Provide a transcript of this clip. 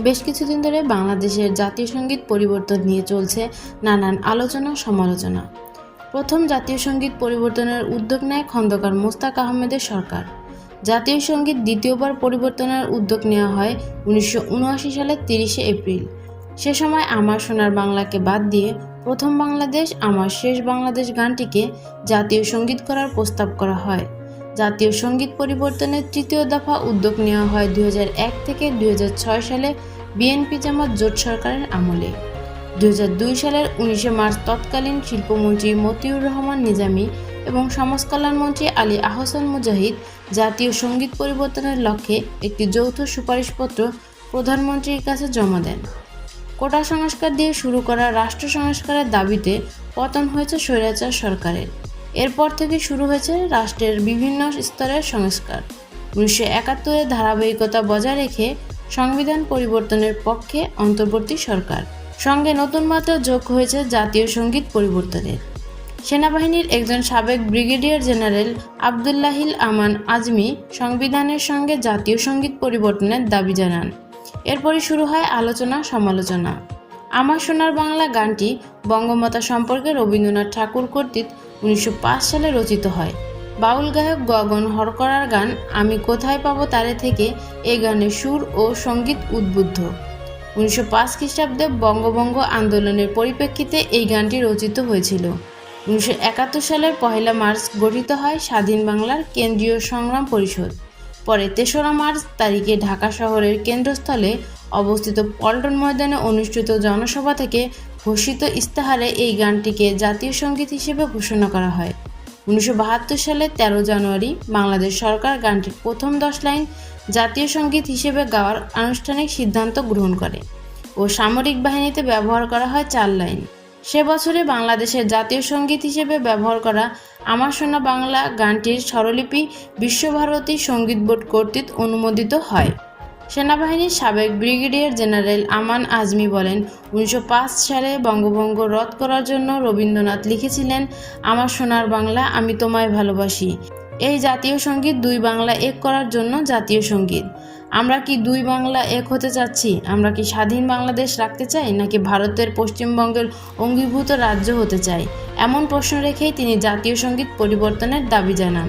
বেশ কিছুদিন ধরে বাংলাদেশের জাতীয় সংগীত পরিবর্তন নিয়ে চলছে নানান আলোচনা, সমালোচনা। প্রথম জাতীয় সংগীত পরিবর্তনের উদ্যোগ নেয় খন্দকার মোস্তাক আহমেদের সরকার। জাতীয় সংগীত দ্বিতীয়বার পরিবর্তনের উদ্যোগ নেওয়া হয় উনিশশো উনআশি সালের তিরিশে এপ্রিল। সে সময় আমার সোনার বাংলাকে বাদ দিয়ে প্রথম বাংলাদেশ, আমার শেষ বাংলাদেশ গানটিকে জাতীয় সংগীত করার প্রস্তাব করা হয়। জাতীয় সংগীত পরিবর্তনের তৃতীয় দফা উদ্যোগ নেওয়া হয় দুই হাজার এক থেকে দুই হাজার ছয় সালে বিএনপি জামাত জোট সরকারের আমলে। দুই সালের উনিশে মার্চ তৎকালীন শিল্পমন্ত্রী মতিউর রহমান নিজামী এবং সমাজকল্যাণমন্ত্রী আলী আহসান মুজাহিদ জাতীয় সংগীত পরিবর্তনের লক্ষ্যে একটি যৌথ সুপারিশপত্র প্রধানমন্ত্রীর কাছে জমা দেন। কোটা সংস্কার দিয়ে শুরু করা রাষ্ট্র সংস্কারের দাবিতে পতন হয়েছে স্বৈরাচার সরকারের। এরপর থেকে শুরু হয়েছে রাষ্ট্রের বিভিন্ন স্তরের সংস্কার। উনিশশো একাত্তরের ধারাবাহিকতা বজায় রেখে সংবিধান পরিবর্তনের পক্ষে অন্তর্বর্তী সরকার। সঙ্গে নতুন মাত্রা যোগ হয়েছে জাতীয় সংগীত পরিবর্তনের। সেনাবাহিনীর একজন সাবেক ব্রিগেডিয়ার জেনারেল আবদুল্লাহিল আমান আজমি সংবিধানের সঙ্গে জাতীয় সংগীত পরিবর্তনের দাবি জানান। এরপরই শুরু হয় আলোচনা সমালোচনা। আমার সোনার বাংলা গানটি বঙ্গমাতা সম্পর্কে রবীন্দ্রনাথ ঠাকুর কর্তৃক উনিশশো পাঁচ সালে রচিত হয়। বাউল গায়ক গগন হরকরার গান, আমি কোথায় পাবো তারে থেকে এই গানের সুর ও সংগীত উদ্বুদ্ধ। উনিশশো পাঁচ খ্রিস্টাব্দে বঙ্গভঙ্গ আন্দোলনের পরিপ্রেক্ষিতে এই গানটি রচিত হয়েছিল। উনিশশো একাত্তর সালের পহেলা মার্চ গঠিত হয় স্বাধীন বাংলার কেন্দ্রীয় সংগ্রাম পরিষদ। পরে তেসরা মার্চ তারিখে ঢাকা শহরের কেন্দ্রস্থলে অবস্থিত পল্টন ময়দানে অনুষ্ঠিত জনসভা থেকে ঘোষিত ইস্তাহারে এই গানটিকে জাতীয় সংগীত হিসেবে ঘোষণা করা হয়। উনিশশো সালের তেরো জানুয়ারি বাংলাদেশ সরকার গানটির প্রথম দশ লাইন জাতীয় সংগীত হিসেবে গাওয়ার আনুষ্ঠানিক সিদ্ধান্ত গ্রহণ করে ও সামরিক বাহিনীতে ব্যবহার করা হয় চার লাইন। সে বছরে বাংলাদেশের জাতীয় সংগীত হিসেবে ব্যবহার করা আমার সোনা বাংলা গানটির স্বরলিপি বিশ্বভারতী সংগীত বোর্ড কর্তৃক অনুমোদিত হয়। সেনাবাহিনীর সাবেক ব্রিগেডিয়ার জেনারেল আমান আজমি বলেন, উনিশশো পাঁচ সালে বঙ্গভঙ্গ রদ করার জন্য রবীন্দ্রনাথ লিখেছিলেন, আমার সোনার বাংলা আমি তোমায় ভালোবাসি। এই জাতীয় সংগীত দুই বাংলা এক করার জন্য জাতীয় সংগীত। আমরা কি দুই বাংলা এক হতে চাচ্ছি? আমরা কি স্বাধীন বাংলাদেশ রাখতে চাই, নাকি ভারতের পশ্চিমবঙ্গের অঙ্গীভূত রাজ্য হতে চাই? এমন প্রশ্ন রেখেই তিনি জাতীয় সংগীত পরিবর্তনের দাবি জানান।